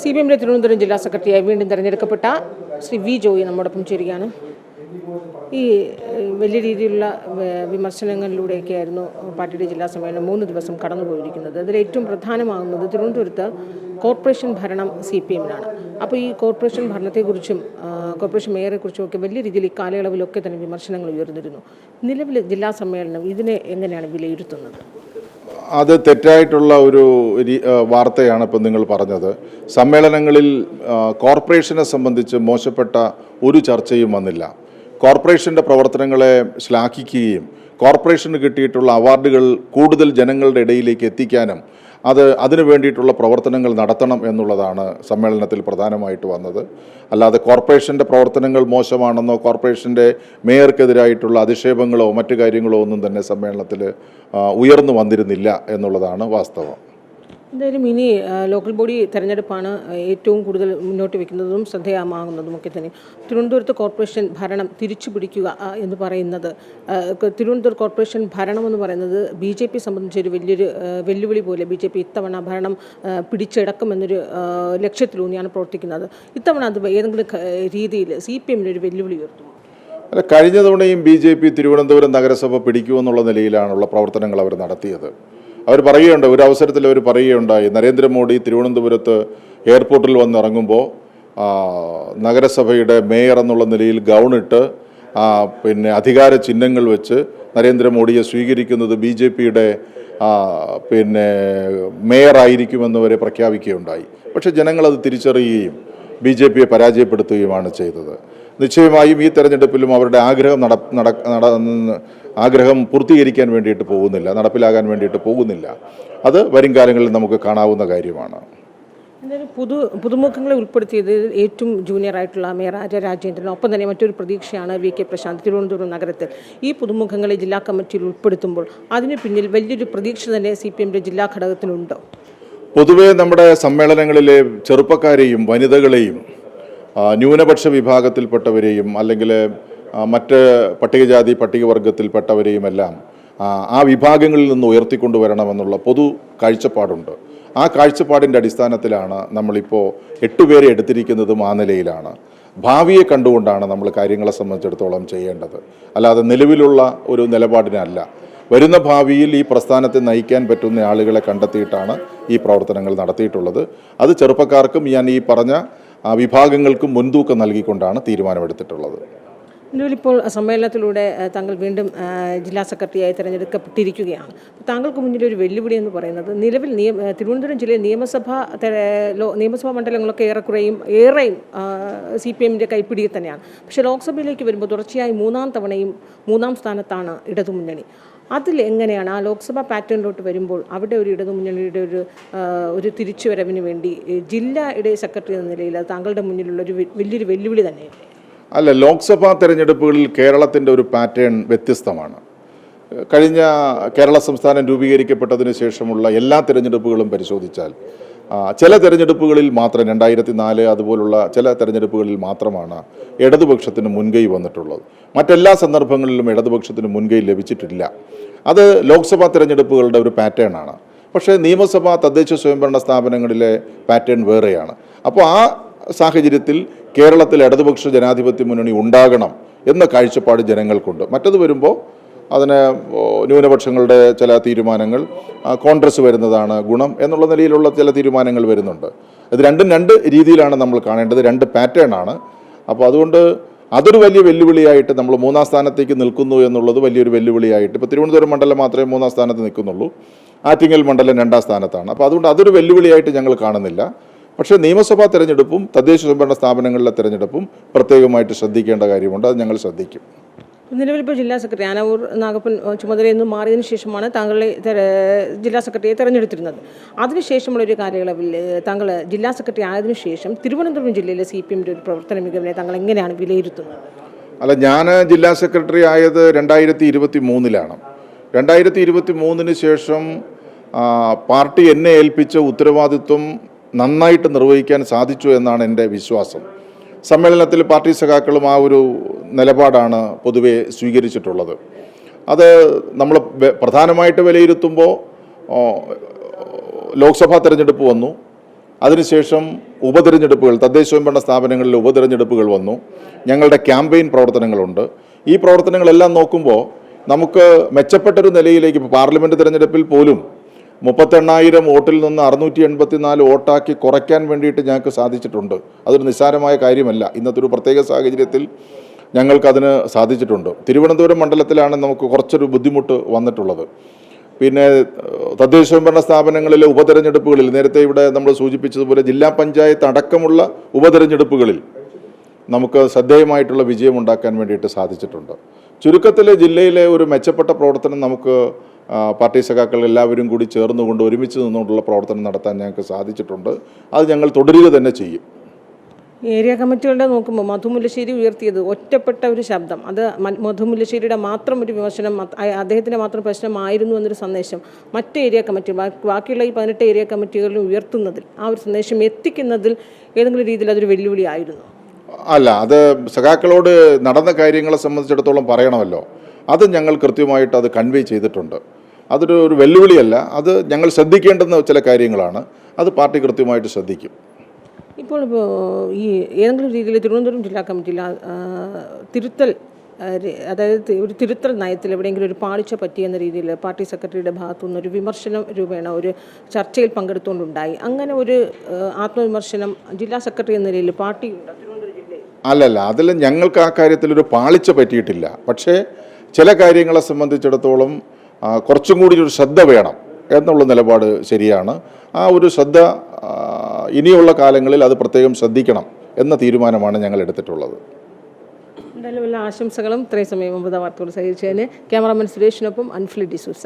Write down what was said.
C P എമ്മിലെ തിരുവനന്തപുരം ജില്ലാ സെക്രട്ടറിയായി വീണ്ടും തിരഞ്ഞെടുക്കപ്പെട്ട ശ്രീ വി ജോയി നമ്മോടൊപ്പം ചേരുകയാണ്. ഈ വലിയ രീതിയിലുള്ള വിമർശനങ്ങളിലൂടെയൊക്കെ ആയിരുന്നു പാർട്ടിയുടെ ജില്ലാ സമ്മേളനം മൂന്ന് ദിവസം കടന്നുപോയിരിക്കുന്നത്. അതിൽ ഏറ്റവും പ്രധാനമാകുന്നത് തിരുവനന്തപുരത്ത് കോർപ്പറേഷൻ ഭരണം സി പി എമ്മിനാണ് അപ്പോൾ ഈ കോർപ്പറേഷൻ ഭരണത്തെക്കുറിച്ചും കോർപ്പറേഷൻ മേയറെക്കുറിച്ചും ഒക്കെ വലിയ രീതിയിൽ ഈ കാലയളവിലൊക്കെ തന്നെ വിമർശനങ്ങൾ ഉയർന്നിരുന്നു. നിലവിലെ ജില്ലാ സമ്മേളനം ഇതിനെ എങ്ങനെയാണ് വിലയിരുത്തുന്നത്? അത് തെറ്റായിട്ടുള്ള ഒരു വാർത്തയാണ് ഇപ്പം നിങ്ങൾ പറഞ്ഞത്. സമ്മേളനങ്ങളിൽ കോർപ്പറേഷനെ സംബന്ധിച്ച് മോശപ്പെട്ട ഒരു ചർച്ചയും വന്നില്ല. കോർപ്പറേഷന്റെ പ്രവർത്തനങ്ങളെ ശ്ലാഘിക്കുകയും കോർപ്പറേഷന് കിട്ടിയിട്ടുള്ള അവാർഡുകൾ കൂടുതൽ ജനങ്ങളുടെ ഇടയിലേക്ക് എത്തിക്കാനും അത് അതിനു വേണ്ടിയിട്ടുള്ള പ്രവർത്തനങ്ങൾ നടത്തണം എന്നുള്ളതാണ് സമ്മേളനത്തിൽ പ്രധാനമായിട്ട് വന്നത്. അല്ലാതെ കോർപ്പറേഷന്റെ പ്രവർത്തനങ്ങൾ മോശമാണെന്നോ കോർപ്പറേഷന്റെ മേയർക്കെതിരായിട്ടുള്ള അധിക്ഷേപങ്ങളോ മറ്റു കാര്യങ്ങളോ ഒന്നും തന്നെ സമ്മേളനത്തിൽ ഉയർന്നു വന്നിരുന്നില്ല എന്നുള്ളതാണ് വാസ്തവം. എന്തായാലും ഇനി ലോക്കൽ ബോഡി തെരഞ്ഞെടുപ്പാണ് ഏറ്റവും കൂടുതൽ മുന്നോട്ട് വയ്ക്കുന്നതും ശ്രദ്ധേയമാകുന്നതും ഒക്കെ തന്നെ. തിരുവനന്തപുരത്ത് കോർപ്പറേഷൻ ഭരണം തിരിച്ചു പിടിക്കുക എന്ന് പറയുന്നത് തിരുവനന്തപുരം കോർപ്പറേഷൻ ഭരണം എന്ന് പറയുന്നത് ബി ജെ പി സംബന്ധിച്ചൊരു വലിയൊരു വെല്ലുവിളി പോലെ ബി ജെ പി ഇത്തവണ ഭരണം പിടിച്ചെടുക്കുമെന്നൊരു ലക്ഷ്യത്തിലൂന്നിയാണ് പ്രവർത്തിക്കുന്നത്. ഇത്തവണ അത് ഏതെങ്കിലും രീതിയിൽ സി പി എമ്മിനൊരു വെല്ലുവിളി ഉയർത്തുമോ? അല്ല കഴിഞ്ഞ തവണയും ബി ജെ പി തിരുവനന്തപുരം നഗരസഭ പിടിക്കുമെന്നുള്ള നിലയിലാണുള്ള പ്രവർത്തനങ്ങൾ അവർ നടത്തിയത്. അവർ പറയുകയുണ്ട് ഒരു അവസരത്തിൽ അവർ പറയുകയുണ്ടായി. നരേന്ദ്രമോദി തിരുവനന്തപുരത്ത് എയർപോർട്ടിൽ വന്നിറങ്ങുമ്പോൾ നഗരസഭയുടെ മേയർ എന്നുള്ള നിലയിൽ ഗൗണിട്ട് പിന്നെ അധികാര ചിഹ്നങ്ങൾ വെച്ച് നരേന്ദ്രമോദിയെ സ്വീകരിക്കുന്നത് ബി ജെ പിയുടെ പിന്നെ മേയറായിരിക്കുമെന്ന് വരെ പ്രഖ്യാപിക്കുകയുണ്ടായി. പക്ഷേ ജനങ്ങളത് തിരിച്ചറിയുകയും ബി ജെ പിയെ പരാജയപ്പെടുത്തുകയുമാണ് ചെയ്തത്. നിശ്ചയമായും ഈ തെരഞ്ഞെടുപ്പിലും അവരുടെ ആഗ്രഹം നട നട ആഗ്രഹം പൂർത്തീകരിക്കാൻ വേണ്ടിയിട്ട് പോകുന്നില്ല നടപ്പിലാകാൻ വേണ്ടിയിട്ട് പോകുന്നില്ല. അത് വരും കാലങ്ങളിൽ നമുക്ക് കാണാവുന്ന കാര്യമാണ്. പുതു പുതുമുഖങ്ങളെ ഉൾപ്പെടുത്തിയത് ഏറ്റവും ജൂനിയർ ആയിട്ടുള്ള മേയർ ആര്യ രാജേന്ദ്രൻ ഒപ്പം തന്നെ മറ്റൊരു പ്രതീക്ഷയാണ് വി കെ പ്രശാന്ത് തിരുവനന്തപുരം നഗരത്തിൽ. ഈ പുതുമുഖങ്ങളെ ജില്ലാ കമ്മിറ്റിയിൽ ഉൾപ്പെടുത്തുമ്പോൾ അതിന് പിന്നിൽ വലിയൊരു പ്രതീക്ഷ തന്നെ സി പി എമ്മിന്റെ ജില്ലാ ഘടകത്തിനുണ്ടോ. പൊതുവേ നമ്മുടെ സമ്മേളനങ്ങളിലെ ചെറുപ്പക്കാരെയും വനിതകളെയും ന്യൂനപക്ഷ വിഭാഗത്തിൽപ്പെട്ടവരെയും അല്ലെങ്കിൽ മറ്റ് പട്ടികജാതി പട്ടികവർഗത്തിൽപ്പെട്ടവരെയും എല്ലാം ആ, വിഭാഗങ്ങളിൽ നിന്ന് ഉയർത്തിക്കൊണ്ടുവരണമെന്നുള്ള പൊതു കാഴ്ചപ്പാടുണ്ട്. ആ കാഴ്ചപ്പാടിന്റെ അടിസ്ഥാനത്തിലാണ് നമ്മളിപ്പോൾ എട്ടുപേരെ എടുത്തിരിക്കുന്നതും ആ നിലയിലാണ്. ഭാവിയെ കണ്ടുകൊണ്ടാണ് നമ്മൾ കാര്യങ്ങളെ സംബന്ധിച്ചിടത്തോളം ചെയ്യേണ്ടത്. അല്ലാതെ നിലവിലുള്ള ഒരു നിലപാടിനല്ല. വരുന്ന ഭാവിയിൽ ഈ പ്രസ്ഥാനത്തെ നയിക്കാൻ പറ്റുന്ന ആളുകളെ കണ്ടെത്തിയിട്ടാണ് ഈ പ്രവർത്തനങ്ങൾ നടത്തിയിട്ടുള്ളത്. അത് ചെറുപ്പക്കാർക്കും ഞാൻ ഈ പറഞ്ഞ വിഭാഗങ്ങൾക്കും മുൻതൂക്കം നൽകിക്കൊണ്ടാണ് തീരുമാനമെടുത്തിട്ടുള്ളത്. നിലവിലിപ്പോൾ സമ്മേളനത്തിലൂടെ താങ്കൾ വീണ്ടും ജില്ലാ സെക്രട്ടറിയായി തിരഞ്ഞെടുക്കപ്പെട്ടിരിക്കുകയാണ്. താങ്കൾക്ക് മുന്നിൽ ഒരു വെല്ലുവിളി എന്ന് പറയുന്നത് നിലവിൽ നിയമ തിരുവനന്തപുരം ജില്ലയിൽ നിയമസഭാ നിയമസഭാ മണ്ഡലങ്ങളൊക്കെ ഏറെക്കുറെയും ഏറെയും സി പി എമ്മിന്റെ കൈപ്പിടിയിൽ തന്നെയാണ്. പക്ഷേ ലോക്സഭയിലേക്ക് വരുമ്പോൾ തുടർച്ചയായി മൂന്നാം തവണയും മൂന്നാം സ്ഥാനത്താണ് ഇടതുമുന്നണി. അതിൽ എങ്ങനെയാണ് ആ ലോക്സഭാ പാറ്റേണിലോട്ട് വരുമ്പോൾ അവിടെ ഒരു ഇടതുമുന്നണിയുടെ ഒരു ഒരു തിരിച്ചുവരവിന് വേണ്ടി ജില്ലയുടെ സെക്രട്ടറി എന്ന നിലയിൽ താങ്കളുടെ മുന്നിലുള്ള ഒരു വലിയൊരു വെല്ലുവിളി തന്നെയല്ലേ? അല്ല ലോക്സഭാ തെരഞ്ഞെടുപ്പുകളിൽ കേരളത്തിന്റെ ഒരു പാറ്റേൺ വ്യത്യസ്തമാണ്. കഴിഞ്ഞ കേരള സംസ്ഥാനം രൂപീകരിക്കപ്പെട്ടതിന് ശേഷമുള്ള എല്ലാ തെരഞ്ഞെടുപ്പുകളും പരിശോധിച്ചാൽ ചില തെരഞ്ഞെടുപ്പുകളിൽ മാത്രം രണ്ടായിരത്തി നാല് അതുപോലുള്ള ചില തെരഞ്ഞെടുപ്പുകളിൽ മാത്രമാണ് ഇടതുപക്ഷത്തിന് മുൻകൈ വന്നിട്ടുള്ളത്. മറ്റെല്ലാ സന്ദർഭങ്ങളിലും ഇടതുപക്ഷത്തിന് മുൻകൈ ലഭിച്ചിട്ടില്ല. അത് ലോക്സഭാ തെരഞ്ഞെടുപ്പുകളുടെ ഒരു പാറ്റേൺ ആണ്. പക്ഷേ നിയമസഭാ തദ്ദേശ സ്വയംഭരണ സ്ഥാപനങ്ങളിലെ പാറ്റേൺ വേറെയാണ്. അപ്പോൾ ആ സാഹചര്യത്തിൽ കേരളത്തിൽ ഇടതുപക്ഷ ജനാധിപത്യ മുന്നണി ഉണ്ടാകണം എന്ന കാഴ്ചപ്പാട് ജനങ്ങൾക്കുണ്ട്. മറ്റത് വരുമ്പോൾ അതിന് ന്യൂനപക്ഷങ്ങളുടെ ചില തീരുമാനങ്ങൾ കോൺഗ്രസ് വരുന്നതാണ് ഗുണം എന്നുള്ള നിലയിലുള്ള ചില തീരുമാനങ്ങൾ വരുന്നുണ്ട്. ഇത് രണ്ടും രണ്ട് രീതിയിലാണ് നമ്മൾ കാണേണ്ടത് രണ്ട് പാറ്റേൺ ആണ്. അപ്പോൾ അതുകൊണ്ട് അതൊരു വലിയ വെല്ലുവിളിയായിട്ട് നമ്മൾ മൂന്നാം സ്ഥാനത്തേക്ക് നിൽക്കുന്നു എന്നുള്ളത് വലിയൊരു വെല്ലുവിളിയായിട്ട് ഇപ്പോൾ തിരുവനന്തപുരം മണ്ഡലം മാത്രമേ മൂന്നാം സ്ഥാനത്ത് നിൽക്കുന്നുള്ളൂ. ആറ്റിങ്ങൽ മണ്ഡലം രണ്ടാം സ്ഥാനത്താണ്. അപ്പോൾ അതുകൊണ്ട് അതൊരു വെല്ലുവിളിയായിട്ട് ഞങ്ങൾ കാണുന്നില്ല. പക്ഷേ നിയമസഭാ തെരഞ്ഞെടുപ്പും തദ്ദേശ സ്വയംഭരണ സ്ഥാപനങ്ങളിലെ തെരഞ്ഞെടുപ്പും പ്രത്യേകമായിട്ട് ശ്രദ്ധിക്കേണ്ട കാര്യമുണ്ട്. അത് ഞങ്ങൾ ശ്രദ്ധിക്കും. നിലവിലിപ്പോൾ ജില്ലാ സെക്രട്ടറി ആനവൂർ നാഗപ്പൻ ചുമതലയിൽ നിന്ന് മാറിയതിനു ശേഷമാണ് താങ്കളെ ജില്ലാ സെക്രട്ടറിയെ തെരഞ്ഞെടുത്തിരുന്നത്. അതിനുശേഷമുള്ള ഒരു കാലയളവിൽ താങ്കൾ ജില്ലാ സെക്രട്ടറി ആയതിനു ശേഷം തിരുവനന്തപുരം ജില്ലയിലെ സി പി എമ്മിന്റെ ഒരു പ്രവർത്തന മികവിനെ താങ്കൾ എങ്ങനെയാണ് വിലയിരുത്തുന്നത്? അല്ല ഞാൻ ജില്ലാ സെക്രട്ടറി ആയത് രണ്ടായിരത്തി ഇരുപത്തി മൂന്നിലാണ് രണ്ടായിരത്തി ഇരുപത്തി മൂന്നിന് ശേഷം പാർട്ടി എന്നെ ഏൽപ്പിച്ച ഉത്തരവാദിത്വം നന്നായിട്ട് നിർവഹിക്കാൻ സാധിച്ചു എന്നാണ് എന്റെ വിശ്വാസം. സമ്മേളനത്തിൽ പാർട്ടി സഖാക്കളും ആ ഒരു നിലപാടാണ് പൊതുവെ സ്വീകരിച്ചിട്ടുള്ളത്. അത് നമ്മൾ പ്രധാനമായിട്ട് വിലയിരുത്തുമ്പോൾ ലോക്സഭാ തെരഞ്ഞെടുപ്പ് വന്നു. അതിനുശേഷം ഉപതെരഞ്ഞെടുപ്പുകൾ തദ്ദേശ സ്വയംഭരണ സ്ഥാപനങ്ങളിലെ ഉപതെരഞ്ഞെടുപ്പുകൾ വന്നു. ഞങ്ങളുടെ ക്യാമ്പയിൻ പ്രവർത്തനങ്ങളുണ്ട്. ഈ പ്രവർത്തനങ്ങളെല്ലാം നോക്കുമ്പോൾ നമുക്ക് മെച്ചപ്പെട്ടൊരു നിലയിലേക്ക് പാർലമെന്റ് തിരഞ്ഞെടുപ്പിൽ പോലും മുപ്പത്തെണ്ണായിരം വോട്ടിൽ നിന്ന് അറുന്നൂറ്റി എൺപത്തിനാല് വോട്ടാക്കി കുറയ്ക്കാൻ വേണ്ടിയിട്ട് ഞങ്ങൾക്ക് സാധിച്ചിട്ടുണ്ട്. അതൊരു നിസ്സാരമായ കാര്യമല്ല. ഇന്നത്തെ ഒരു പ്രത്യേക സാഹചര്യത്തിൽ ഞങ്ങൾക്കതിന് സാധിച്ചിട്ടുണ്ട്. തിരുവനന്തപുരം മണ്ഡലത്തിലാണ് നമുക്ക് കുറച്ചൊരു ബുദ്ധിമുട്ട് വന്നിട്ടുള്ളത്. പിന്നെ തദ്ദേശ സ്വയംഭരണ സ്ഥാപനങ്ങളിലെ ഉപതെരഞ്ഞെടുപ്പുകളിൽ നേരത്തെ ഇവിടെ നമ്മൾ സൂചിപ്പിച്ചതുപോലെ ജില്ലാ പഞ്ചായത്ത് അടക്കമുള്ള ഉപതെരഞ്ഞെടുപ്പുകളിൽ നമുക്ക് ശ്രദ്ധേയമായിട്ടുള്ള വിജയം ഉണ്ടാക്കാൻ വേണ്ടിയിട്ട് സാധിച്ചിട്ടുണ്ട്. ചുരുക്കത്തിൽ ജില്ലയിലെ ഒരു മെച്ചപ്പെട്ട പ്രവർത്തനം നമുക്ക് പാർട്ടി സഖാക്കൾ എല്ലാവരും കൂടി ചേർന്നുകൊണ്ട് ഒരുമിച്ച് നിന്നുകൊണ്ടുള്ള പ്രവർത്തനം നടത്താൻ ഞങ്ങൾക്ക് സാധിച്ചിട്ടുണ്ട്. അത് ഞങ്ങൾ തുടരുക തന്നെ ചെയ്യും. ഏരിയ കമ്മിറ്റികളുടെ നോക്കുമ്പോൾ മധുമുല്ലശ്ശേരി ഉയർത്തിയത് ഒറ്റപ്പെട്ട ഒരു ശബ്ദം. അത് മധുമുല്ലശ്ശേരിയുടെ മാത്രം ഒരു വിമർശനം അദ്ദേഹത്തിന്റെ മാത്രം പ്രശ്നമായിരുന്നു എന്നൊരു സന്ദേശം മറ്റ് ഏരിയ കമ്മിറ്റി ബാക്കിയുള്ള ഈ പതിനെട്ട് ഏരിയ കമ്മിറ്റികളിലും ഉയർത്തുന്നതിൽ ആ ഒരു സന്ദേശം എത്തിക്കുന്നതിൽ ഏതെങ്കിലും രീതിയിൽ അതൊരു വെല്ലുവിളി ആയിരുന്നു അല്ല അത് സഖാക്കളോട് നടന്ന കാര്യങ്ങളെ സംബന്ധിച്ചിടത്തോളം പറയണമല്ലോ. അത് ഞങ്ങൾ കൃത്യമായിട്ട് അത് കൺവേ ചെയ്തിട്ടുണ്ട്. അതൊരു ഒരു വെല്ലുവിളിയല്ല. അത് ഞങ്ങൾ ശ്രദ്ധിക്കേണ്ടുന്ന ചില കാര്യങ്ങളാണ്. അത് പാർട്ടി കൃത്യമായിട്ട് ശ്രദ്ധിക്കും. ഇപ്പോൾ ഈ ഏതെങ്കിലും രീതിയിൽ തിരുവനന്തപുരം ജില്ലാ കമ്മിറ്റിയിൽ തിരുത്തൽ അതായത് ഒരു തിരുത്തൽ നയത്തിൽ എവിടെയെങ്കിലും ഒരു പാളിച്ച പറ്റിയെന്ന രീതിയിൽ പാർട്ടി സെക്രട്ടറിയുടെ ഭാഗത്തു നിന്ന് ഒരു വിമർശനം രൂപേണ ഒരു ചർച്ചയിൽ പങ്കെടുത്തുകൊണ്ടുണ്ടായി അങ്ങനെ ഒരു ആത്മവിമർശനം ജില്ലാ സെക്രട്ടറി എന്ന നിലയിൽ ജില്ലയിൽ അല്ലല്ല അതിൽ ഞങ്ങൾക്ക് ആ കാര്യത്തിൽ ഒരു പാളിച്ച പറ്റിയിട്ടില്ല. പക്ഷേ ചില കാര്യങ്ങളെ സംബന്ധിച്ചിടത്തോളം കുറച്ചും കൂടി ഒരു ശ്രദ്ധ വേണം എന്നുള്ള നിലപാട് ശരിയാണ്. ആ ഒരു ശ്രദ്ധ ഇനിയുള്ള കാലങ്ങളിൽ അത് പ്രത്യേകം ശ്രദ്ധിക്കണം എന്ന തീരുമാനമാണ് ഞങ്ങൾ എടുത്തിട്ടുള്ളത്. എന്തായാലും എല്ലാ ആശംസകളും ഇത്രയും സമയം അമൃത വാർത്തകൾ സഹിച്ചതിന് ക്യാമറാമാൻ സുരേഷിനൊപ്പം അൻഫ്ലി ഡിസൂസ